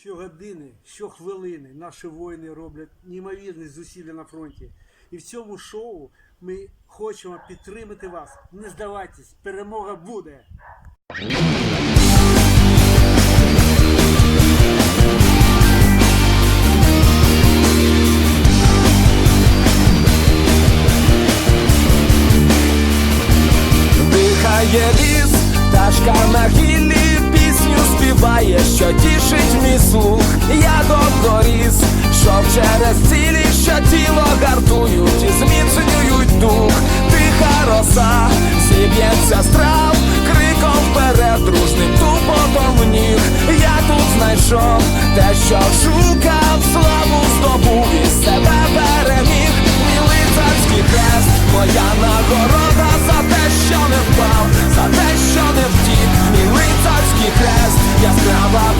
Щогодини, щохвилини наші воїни роблять неймовірні зусилля на фронті. І в цьому шоу ми хочемо підтримати вас. Не здавайтесь, перемога буде! Дихає ліс, пташка на гіллі співає, що тішить мій слух. Я довгоріс, щоб через цілі, що тіло гартують і зміцнюють дух. Тиха роса, зіб'ється страв, криком вперед, дружним тупотом ніг. Я тут знайшов те, що шукав, славу здобув і себе переміг. Мій лицарський хрест, моя нагорода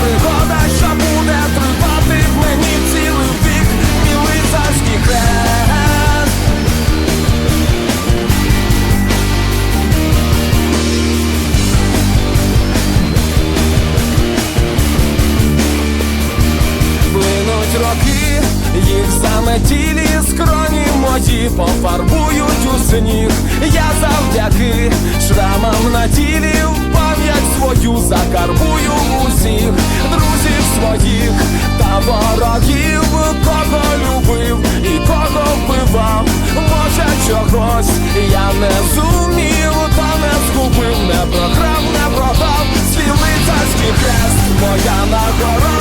пригода, що буде тривати в мені цілий вік, мій лицарський хрест. Плинуть роки, їх заметілі скроні мої пофарбують у сніг. Я завдяки шрамам Tam na chorobę